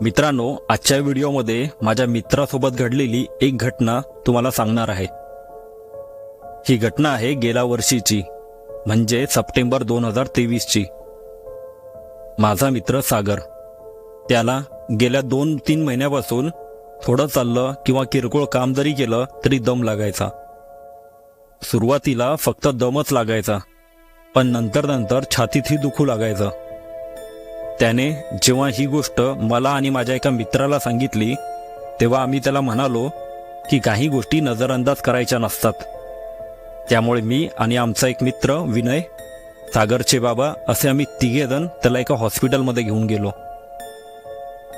मित्रांनो आजच्या व्हिडिओमध्ये माझ्या मित्रासोबत घडलेली एक घटना तुम्हाला सांगणार आहे. ही घटना आहे गेल्या वर्षीची म्हणजे सप्टेंबर दोन हजार तेवीसची. माझा मित्र सागर त्याला गेल्या दोन तीन महिन्यापासून थोडं चाललं किंवा किरकोळ काम जरी केलं तरी दम लागायचा. सुरुवातीला फक्त दमच लागायचा पण नंतर नंतर छातीतही दुखू लागायचं. त्याने जेव्हा ही गोष्ट मला आणि माझ्या एका मित्राला सांगितली तेव्हा आम्ही त्याला म्हणालो की काही गोष्टी नजरअंदाज करायच्या नसतात. त्यामुळे मी आणि आमचा एक मित्र विनय सागरचे बाबा असे आम्ही तिघेजण त्याला एका हॉस्पिटलमध्ये घेऊन गेलो.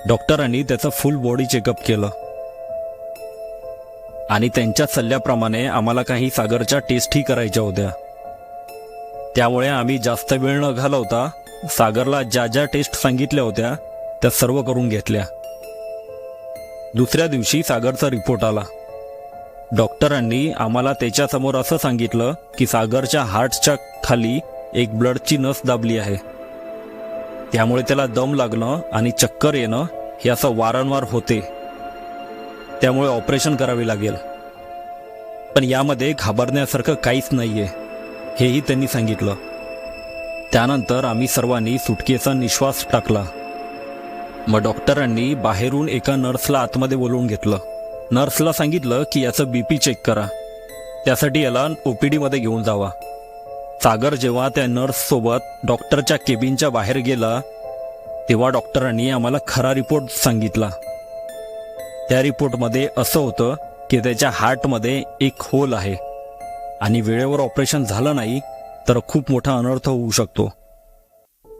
डॉक्टरांनी त्याचं फुल बॉडी चेकअप केलं. आणि त्यांच्या सल्ल्याप्रमाणे आम्हाला काही सागरच्या टेस्टही करायच्या होत्या. त्यामुळे आम्ही जास्त वेळ न घालवता सागरला ज्या ज्या टेस्ट सांगितल्या होत्या त्या सर्व करून घेतल्या. दुसऱ्या दिवशी सागरचा रिपोर्ट आला. डॉक्टरांनी आम्हाला त्याच्यासमोर असं सांगितलं की सागरच्या हार्टच्या खाली एक ब्लडची नस दाबली आहे. त्यामुळे त्याला दम लागणं आणि चक्कर येणं हे असं वारंवार होते. त्यामुळे ऑपरेशन करावे लागेल. पण यामध्ये घाबरण्यासारखं काहीच नाहीये हेही त्यांनी सांगितलं. त्यानंतर आम्ही सर्वांनी सुटकेचा निश्वास टाकला. मग डॉक्टरांनी बाहेरून एका नर्सला आतमध्ये बोलवून घेतलं. नर्सला सांगितलं की याचं बीपी चेक करा. त्यासाठी याला ओ पी डीमध्ये घेऊन जावा. सागर जेव्हा त्या नर्ससोबत डॉक्टरच्या केबिनच्या बाहेर गेला तेव्हा डॉक्टरांनी आम्हाला खरा रिपोर्ट सांगितला. त्या रिपोर्टमध्ये असं होतं की त्याच्या हार्टमध्ये एक होल आहे आणि वेळेवर ऑपरेशन झालं नाही तर खूप मोठा अनर्थ होऊ शकतो.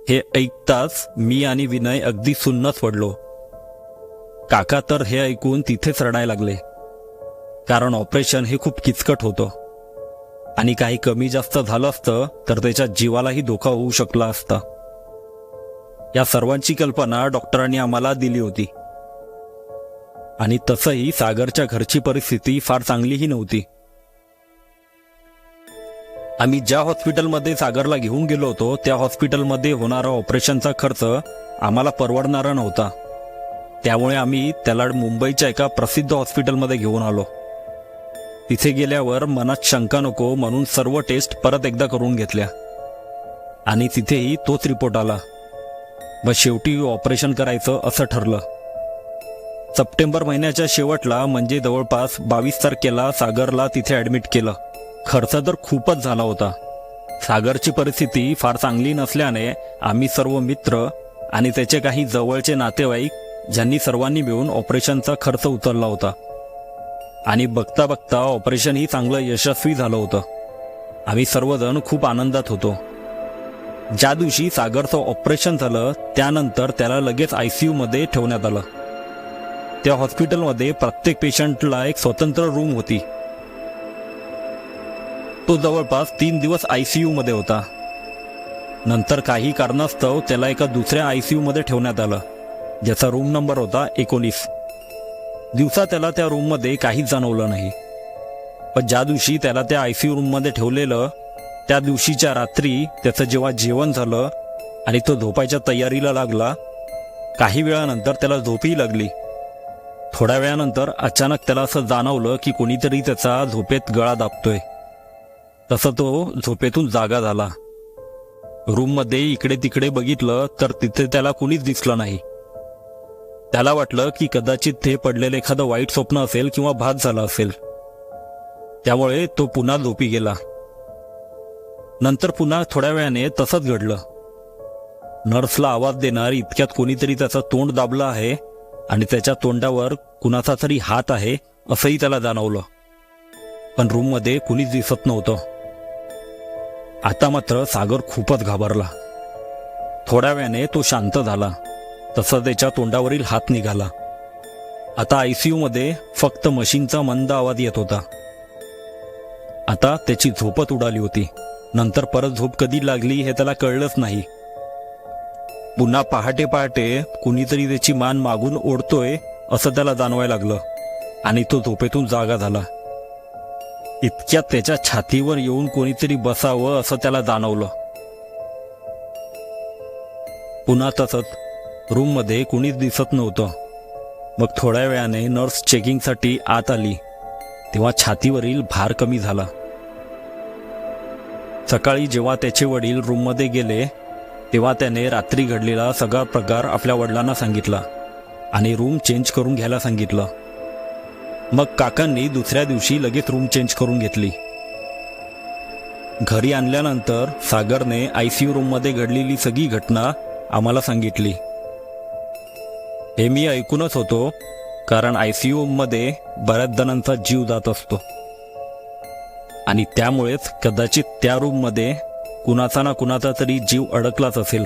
हे ऐकताच मी आणि विनय अगदी सुन्नच पडलो. काका तर हे ऐकून तिथेच रडायला लागले. कारण ऑपरेशन हे खूप किचकट होतं. आणि काही कमी जास्त झालं असतं तर त्याच्या जीवालाही धोका होऊ शकला असता. या सर्वांची कल्पना डॉक्टरांनी आम्हाला दिली होती. आणि तसंही सागरच्या घरची परिस्थिती फार चांगलीही नव्हती. आम्ही ज्या हॉस्पिटलमध्ये सागरला घेऊन गेलो होतो त्या हॉस्पिटलमध्ये होणारा ऑपरेशनचा खर्च आम्हाला परवडणारा नव्हता. त्यामुळे आम्ही त्याला मुंबईच्या एका प्रसिद्ध हॉस्पिटलमध्ये घेऊन आलो. तिथे गेल्यावर मनात शंका नको म्हणून सर्व टेस्ट परत एकदा करून घेतल्या. आणि तिथेही तोच रिपोर्ट आला. व शेवटी ऑपरेशन करायचं असं ठरलं. सप्टेंबर महिन्याच्या शेवटला म्हणजे जवळपास बावीस तारखेला सागरला तिथे ॲडमिट केलं. खर्च तर खूपच झाला होता. सागरची परिस्थिती फार चांगली नसल्याने आम्ही सर्व मित्र आणि त्याचे काही जवळचे नातेवाईक ज्यांनी सर्वांनी मिळून ऑपरेशनचा खर्च उचलला होता. आणि बघता बघता ऑपरेशनही चांगलं यशस्वी झालं होतं. आम्ही सर्वजण खूप आनंदात होतो. ज्या दिवशी सागरचं ऑपरेशन झालं त्यानंतर त्याला लगेच आय सी मध्ये ठेवण्यात आलं. त्या हॉस्पिटलमध्ये प्रत्येक पेशंटला एक स्वतंत्र रूम होती. तो जवळपास तीन दिवस आयसीयू मध्ये होता. नंतर काही कारणास्तव त्याला एका दुसऱ्या आयसीयू मध्ये ठेवण्यात आलं ज्याचा रूम नंबर होता एकोणीस. दिवसा त्याला त्या रूममध्ये काहीच जाणवलं नाही. पण ज्या दिवशी त्याला त्या आयसीयू रूममध्ये ठेवलेलं त्या दिवशीच्या रात्री त्याचं जेव्हा जेवण झालं आणि तो झोपायच्या तयारीला लागला काही वेळानंतर त्याला झोपही लागली. थोड्या वेळानंतर अचानक त्याला असं जाणवलं की कोणीतरी त्याचा झोपेत गळा दाबतोय. तसं तो झोपेतून जागा झाला. रूममध्ये इकडे तिकडे बघितलं तर तिथे त्याला कुणीच दिसलं नाही. त्याला वाटलं की कदाचित ते पडलेलं एखादं वाईट स्वप्न असेल किंवा भात झाला असेल. त्यामुळे तो पुन्हा झोपी गेला. नंतर पुन्हा थोड्या वेळाने तसंच घडलं. नर्सला आवाज देणार इतक्यात कोणीतरी त्याचं तोंड दाबलं आहे आणि त्याच्या तोंडावर कुणाचा तरी हात आहे असंही त्याला जाणवलं. पण रूममध्ये कुणीच दिसत नव्हतं. आता मात्र सागर खूपच घाबरला. थोड्या वेळाने तो शांत झाला. तसं त्याच्या तोंडावरील हात निघाला. आता आयसीयूमध्ये फक्त मशीनचा मंद आवाज येत होता. आता त्याची झोपत उडाली होती. नंतर परत झोप कधी लागली हे त्याला कळलंच नाही. पुन्हा पहाटे पहाटे कुणीतरी त्याची मान मागून ओढतोय असं त्याला जाणवायला लागलं. आणि तो झोपेतून जागा झाला. इतक्या त्याच्या छातीवर येऊन कोणीतरी बसावं असं त्याला जाणवलं. पुन्हा तसंच रूममध्ये कुणीच दिसत नव्हतं. मग थोड्या वेळाने नर्स चेकिंगसाठी आत आली. तेव्हा छातीवरील भार कमी झाला. सकाळी जेव्हा त्याचे वडील रूममध्ये गेले तेव्हा त्याने रात्री घडलेला सगळा प्रकार आपल्या वडिलांना सांगितला आणि रूम चेंज करून घ्यायला सांगितलं. मग काकांनी दुसऱ्या दिवशी लगेच रूम चेंज करून घेतली. घरी आणल्यानंतर सागरने आय सी यू रूममध्ये घडलेली सगळी घटना आम्हाला सांगितली. हे मी ऐकूनच होतो कारण आय सी यूमध्ये बऱ्याच जणांचा जीव जात असतो. आणि त्यामुळेच कदाचित त्या रूममध्ये कुणाचा ना कुणाचा तरी जीव अडकलाच असेल.